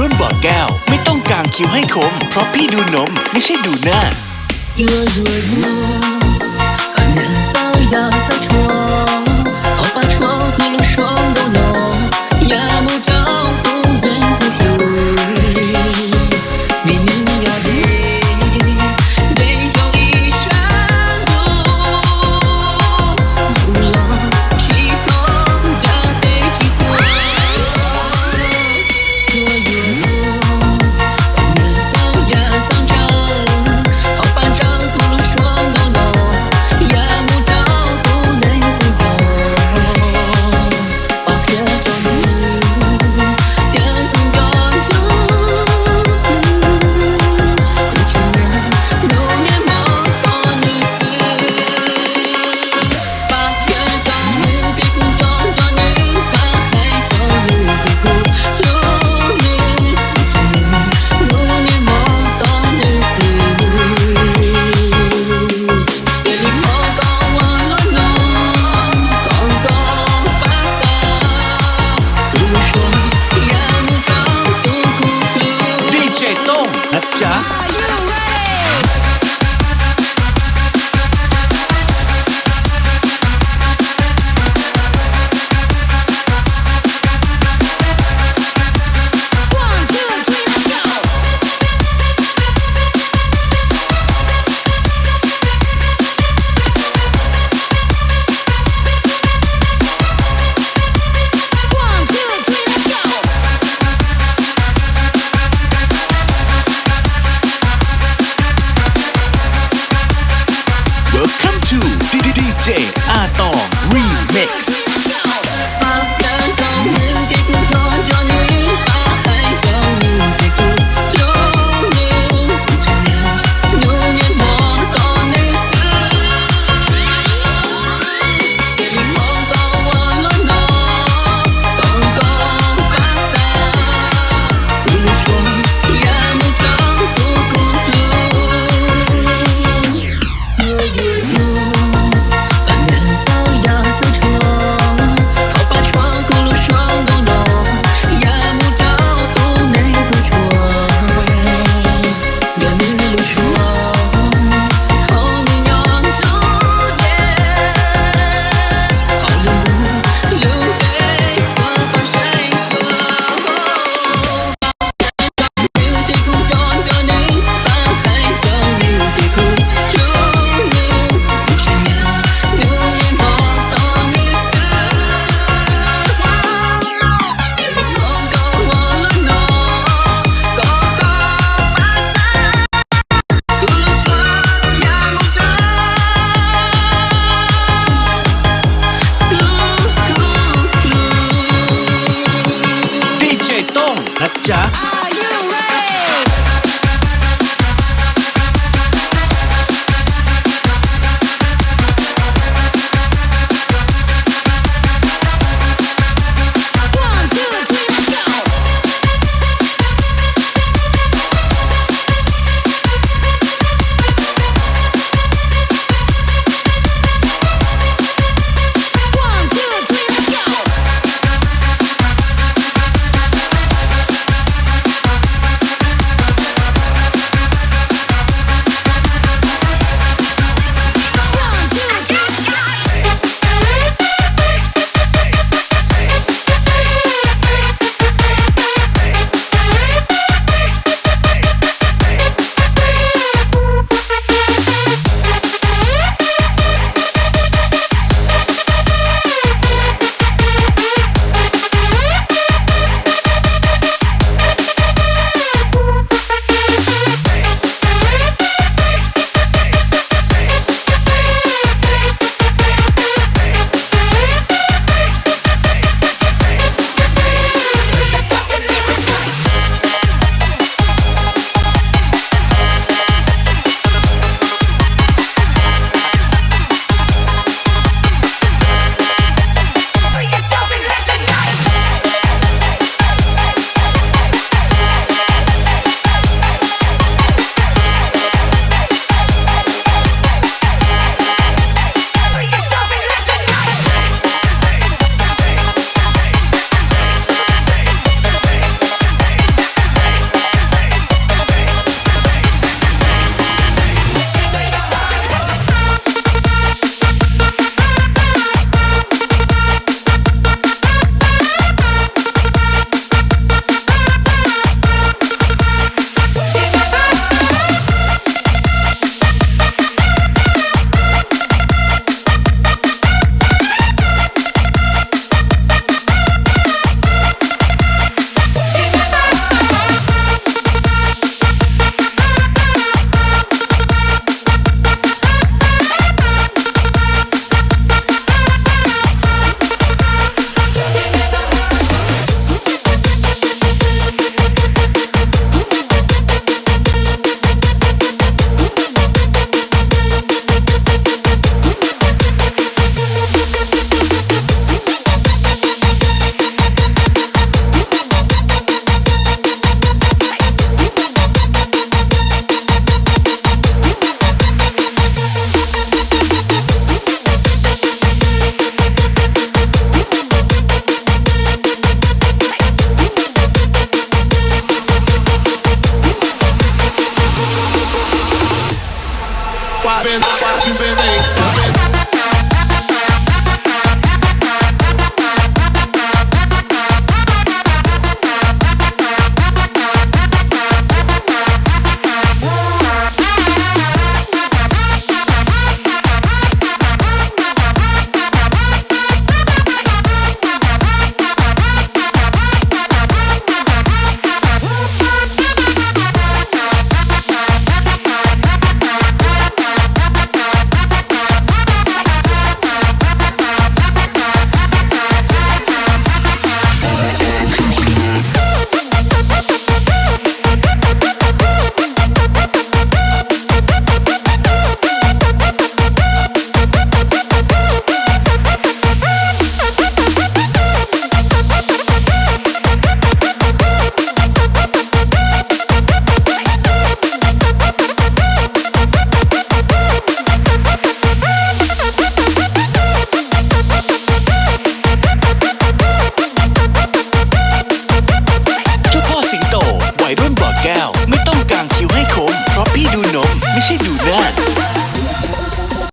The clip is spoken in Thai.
รุ่นบ่อแก้ว ไม่ต้องกางคิ้วให้คม เพราะพี่ดูนมไม่ใช่ดูหน้า You're, you're, you're. DJ Atom Remix.